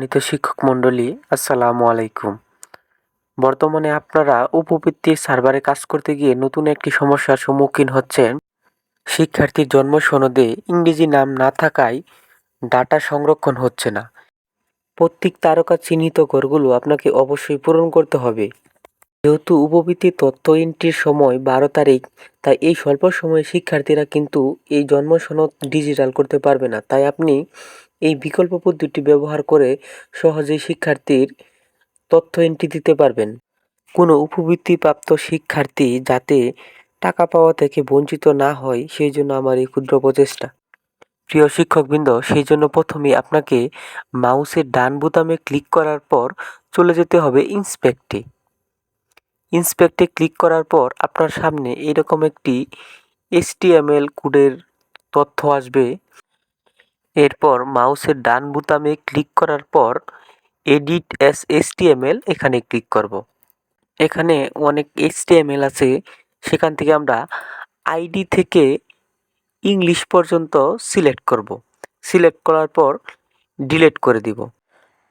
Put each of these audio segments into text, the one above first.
সম্মানিত শিক্ষক মণ্ডলী, আসসালামু আলাইকুম। বর্তমানে আপনারা উপবৃত্তির সার্ভারে কাজ করতে গিয়ে নতুন একটি সমস্যার সম্মুখীন হচ্ছেন। শিক্ষার্থীর জন্ম সনদে ইংরেজি নাম না থাকায় ডাটা সংরক্ষণ হচ্ছে না। প্রত্যেক তারকা চিহ্নিত ঘরগুলো আপনাকে অবশ্যই পূরণ করতে হবে। যেহেতু উপবৃত্তির তথ্য এন্ট্রির সময় বারো তারিখ, তাই এই স্বল্প সময়ে শিক্ষার্থীরা কিন্তু এই জন্ম সনদ ডিজিটাল করতে পারবে না। তাই আপনি এই বিকল্প পদ্ধতি ব্যবহার করে সহজেই শিক্ষার্থীর তথ্য এন্ট্রি দিতে পারবেন। কোনো উপবৃত্তিপ্রাপ্ত শিক্ষার্থী যাতে টাকা পাওয়া থেকে বঞ্চিত না হয়, সেই জন্য আমার এই ক্ষুদ্র প্রচেষ্টা। প্রিয় শিক্ষকবৃন্দ, সেই জন্য প্রথমে আপনাকে মাউসের ডান বোতামে ক্লিক করার পর চলে যেতে হবে ইন্সপেক্টে ইন্সপেক্টে ক্লিক করার পর আপনার সামনে এরকম একটি এসটিএমএল কোডের তথ্য আসবে। এরপর মাউসের ডান বোতামে ক্লিক করার পর এডিট এস এসটিএমএল এখানে ক্লিক করব। এখানে অনেক এসটিএমএল আছে, সেখান থেকে আমরা আইডি থেকে ইংলিশ পর্যন্ত সিলেক্ট করব। সিলেক্ট করার পর ডিলেট করে দিব।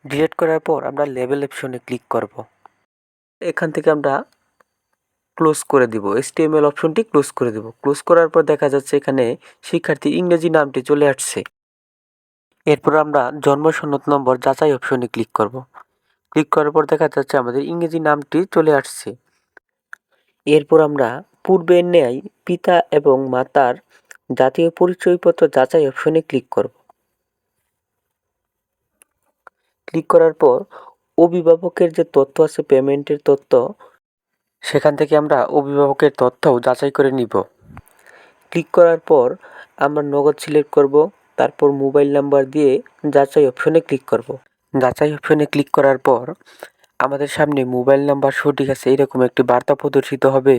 ডিলেট করার পর আমরা লেভেল অপশনে ক্লিক করব। এখান থেকে আমরা ক্লোজ করে দিব। এসটিএমএল অপশনটি ক্লোজ করে দিব। ক্লোজ করার পর দেখা যাচ্ছে এখানে শিক্ষার্থী ইংরেজি নামটি চলে আসছে। এরপর আমরা জন্ম সনদ নম্বর যাচাই অপশনে ক্লিক করব। ক্লিক করার পর দেখা যাচ্ছে আমাদের ইংরেজি নামটি চলে আসছে। এরপর আমরা পূর্বের ন্যায় পিতা এবং মাতার জাতীয় পরিচয়পত্র যাচাই অপশনে ক্লিক করব। ক্লিক করার পর অভিভাবকের যে তথ্য আছে, পেমেন্টের তথ্য, সেখান থেকে আমরা অভিভাবকের তথ্যও যাচাই করে নিব। ক্লিক করার পর আমরা নগদ সিলেক্ট করব। তারপর মোবাইল নাম্বার দিয়ে যাচাই অপশনে ক্লিক করব। যাচাই অপশনে ক্লিক করার পর আমাদের সামনে মোবাইল নাম্বার সঠিক আছে, এরকম একটি বার্তা প্রদর্শিত হবে।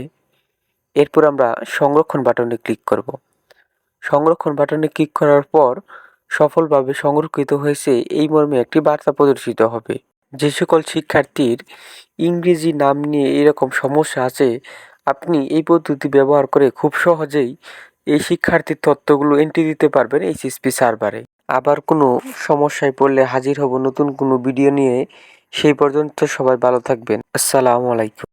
এরপর আমরা সংরক্ষণ বাটনে ক্লিক করব। সংরক্ষণ বাটনে ক্লিক করার পর সফলভাবে সংরক্ষিত হয়েছে এই মর্মে একটি বার্তা প্রদর্শিত হবে। যে সকল শিক্ষার্থীর ইংরেজি নাম নিয়ে এরকম সমস্যা আছে, আপনি এই পদ্ধতি ব্যবহার করে খুব সহজেই এই শিক্ষার্থীর তথ্যগুলো এন্ট্রি দিতে পারবেন এইচএসপি সার্ভারে আবার কোনো সমস্যায় পড়লে হাজির হব নতুন কোনো ভিডিও নিয়ে। সেই পর্যন্ত সবাই ভালো থাকবেন। আসসালামু আলাইকুম।